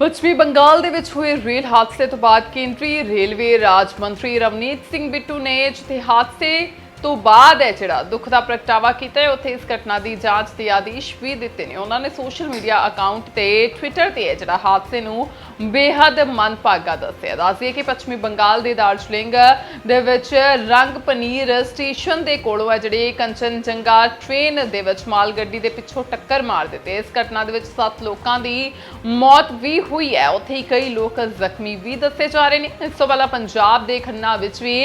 ਪੱਛਮੀ ਬੰਗਾਲ ਦੇ ਵਿੱਚ ਹੋਏ ਰੇਲ ਹਾਦਸੇ ਤੋਂ ਬਾਅਦ ਕੇਂਦਰੀ ਰੇਲਵੇ ਰਾਜ ਮੰਤਰੀ ਰਵਨੀਤ ਸਿੰਘ ਬਿੱਟੂ ਨੇ ਜਿੱਥੇ ਹਾਦਸੇ ਤੋਂ ਬਾਅਦ ਹੈ ਜਿਹੜਾ ਦੁੱਖ ਦਾ ਪ੍ਰਗਟਾਵਾ ਕੀਤਾ ਹੈ, ਉੱਥੇ ਇਸ ਘਟਨਾ ਦੀ ਜਾਂਚ ਦੇ ਆਦੇਸ਼ ਵੀ ਦਿੱਤੇ ਨੇ। ਉਹਨਾਂ ਨੇ ਸੋਸ਼ਲ ਮੀਡੀਆ ਅਕਾਊਂਟ ਤੇ ਟਵਿੱਟਰ ਤੇ ਜਿਹੜਾ ਹਾਦਸੇ ਨੂੰ ਬੇਹੱਦ ਮੰਦਭਾਗਾ ਦੱਸਿਆ। ਦੱਸਦੀ ਕਿ ਪੱਛਮੀ ਬੰਗਾਲ ਦੇ ਦਾਰਜਲਿੰਗ ਦੇ ਵਿੱਚ ਰੰਗ ਪਨੀਰ ਸਟੇਸ਼ਨ ਦੇ ਕੋਲੋਂ ਹੈ ਜਿਹੜੇ ਕੰਚਨਜੰਗਾ ਟ੍ਰੇਨ ਦੇ ਵਿੱਚ ਮਾਲ ਗੱਡੀ ਦੇ ਪਿੱਛੋਂ ਟੱਕਰ ਮਾਰ ਦਿੱਤੇ। ਇਸ ਘਟਨਾ ਦੇ ਵਿੱਚ 7 ਲੋਕਾਂ ਦੀ ਮੌਤ ਵੀ ਹੋਈ ਹੈ। ਉੱਥੇ ਹੀ ਕਈ ਲੋਕ ਜ਼ਖਮੀ ਵੀ ਦੱਸੇ ਜਾ ਰਹੇ ਨੇ। ਇਸ ਤੋਂ ਪਹਿਲਾਂ ਪੰਜਾਬ ਦੇ ਖੰਨਾ ਵਿੱਚ ਵੀ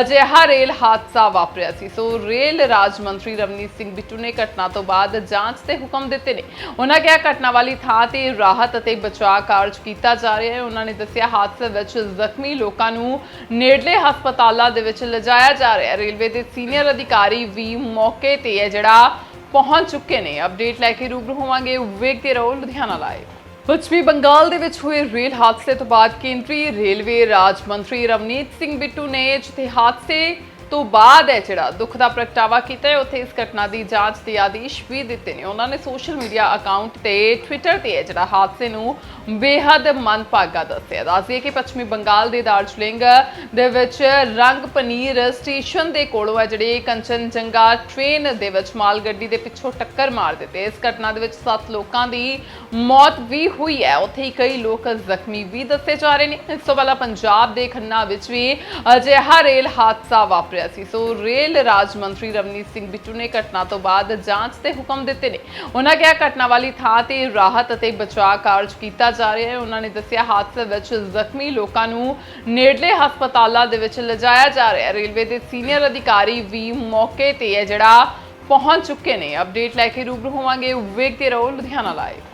ਅਜਿਹਾ ਰੇਲ ਹਾਦਸਾ ਵਾਪਰਿਆ। ਸੀ। ਸੋ ਰੇਲ ਰਾਜ ਮੰਤਰੀ ਰਵਨੀਤ ਸਿੰਘ ਬਿੱਟੂ ਨੇ ਘਟਨਾ ਤੋਂ ਬਾਅਦ ਜਾਂਚ ਦੇ ਹੁਕਮ ਦਿੱਤੇ ਨੇ। ਉਹਨਾਂ ਕਿਹਾ ਘਟਨਾ ਵਾਲੀ ਥਾਂ ਤੇ ਰਾਹਤ ਅਤੇ ਬਚਾਅ ਕਾਰਜ ਕੀਤਾ ਜਾ ਰਿਹਾ ਹੈ। ਉਹਨਾਂ ਨੇ ਦੱਸਿਆ, ਹਾਦਸੇ ਵਿੱਚ ਜ਼ਖਮੀ ਲੋਕਾਂ ਨੂੰ ਨੇੜਲੇ ਹਸਪਤਾਲਾਂ ਦੇ ਵਿੱਚ ਲਿਜਾਇਆ ਜਾ ਰਿਹਾ ਹੈ। ਰੇਲਵੇ ਦੇ ਸੀਨੀਅਰ ਅਧਿਕਾਰੀ ਵੀ ਮੌਕੇ ਤੇ ਹੈ ਜਿਹੜਾ ਪਹੁੰਚ ਚੁੱਕੇ ਨੇ। ਅਪਡੇਟ ਲੈ ਕੇ ਰੂਬਰੂ ਹੋਵਾਂਗੇ। ਵੇਖਦੇ ਰਹੋ ਲੁਧਿਆਣਾ ਲਾਈਵ। ਪੱਛਮੀ ਬੰਗਾਲ ਦੇ ਵਿੱਚ ਹੋਏ ਰੇਲ ਹਾਦਸੇ ਤੋਂ ਬਾਅਦ ਕੇਂਦਰੀ ਰੇਲਵੇ ਰਾਜ ਮੰਤਰੀ ਰਵਨੀਤ ਸਿੰਘ ਬਿੱਟੂ ਨੇ ਜਿੱਥੇ ਹਾਦਸੇ ਤੋਂ ਬਾਅਦ ਹੈ ਜਿਹੜਾ ਦੁੱਖ ਦਾ ਪ੍ਰਗਟਾਵਾ ਕੀਤਾ ਹੈ, ਉੱਥੇ ਇਸ ਘਟਨਾ ਦੀ ਜਾਂਚ ਦੇ ਆਦੇਸ਼ ਵੀ ਦਿੱਤੇ ਨੇ। ਉਹਨਾਂ ਨੇ ਸੋਸ਼ਲ ਮੀਡੀਆ ਅਕਾਊਂਟ ਤੇ ਟਵਿੱਟਰ ਤੇ ਹੈ ਜਿਹੜਾ ਹਾਦਸੇ ਨੂੰ ਬੇਹੱਦ ਮੰਦਭਾਗਾ ਦੱਸਿਆ। ਦੱਸਿਆ ਕਿ ਪੱਛਮੀ ਬੰਗਾਲ ਦੇ ਦਾਰਜਲਿੰਗ ਦੇ ਵਿੱਚ ਰੰਗ ਪਨੀਰ ਸਟੇਸ਼ਨ ਦੇ ਕੋਲੋਂ ਹੈ ਜਿਹੜੇ ਕੰਚਨਜੰਗਾ ਟ੍ਰੇਨ ਦੇ ਵਿੱਚ ਮਾਲ ਗੱਡੀ ਦੇ ਪਿੱਛੋਂ ਟੱਕਰ ਮਾਰ ਦਿੱਤੇ। ਇਸ ਘਟਨਾ ਦੇ ਵਿੱਚ 7 ਲੋਕਾਂ ਦੀ ਮੌਤ ਵੀ ਹੋਈ ਹੈ। ਉੱਥੇ ਹੀ ਕਈ ਲੋਕ ਜ਼ਖਮੀ ਵੀ ਦੱਸੇ ਜਾ ਰਹੇ ਨੇ। ਇਸ ਤੋਂ ਪਹਿਲਾਂ ਪੰਜਾਬ ਦੇ ਖੰਨਾ ਵਿੱਚ ਵੀ ਅਜਿਹਾ ਰੇਲ ਹਾਦਸਾ ਵਾਪਰਿਆ। ਸੀ। ਸੋ ਰੇਲ ਰਾਜ ਮੰਤਰੀ ਰਵਨੀਤ ਸਿੰਘ ਬਿੱਟੂ ਨੇ ਘਟਨਾ ਤੋਂ ਬਾਅਦ ਜਾਂਚ ਦੇ ਹੁਕਮ ਦਿੱਤੇ ਨੇ। ਉਹਨਾਂ ਕਿਹਾ ਘਟਨਾ ਵਾਲੀ ਥਾਂ ਤੇ ਰਾਹਤ ਅਤੇ ਬਚਾਅ ਕਾਰਜ ਕੀਤਾ ਜਾ ਰਿਹਾ ਹੈ। ਉਹਨਾਂ ਨੇ ਦੱਸਿਆ, ਹਾਦਸੇ ਵਿੱਚ ਜ਼ਖਮੀ ਲੋਕਾਂ ਨੂੰ ਨੇੜਲੇ ਹਸਪਤਾਲਾਂ ਦੇ ਵਿੱਚ ਲਿਜਾਇਆ ਜਾ ਰਿਹਾ ਹੈ। ਰੇਲਵੇ ਦੇ ਸੀਨੀਅਰ ਅਧਿਕਾਰੀ ਵੀ ਮੌਕੇ ਤੇ ਹੈ ਜਿਹੜਾ ਪਹੁੰਚ ਚੁੱਕੇ ਨੇ। ਅਪਡੇਟ ਲੈ ਕੇ ਰੂਬਰੂ ਹੋਵਾਂਗੇ। ਵੇਖਦੇ ਰਹੋ ਲੁਧਿਆਣਾ ਲਾਈਵ।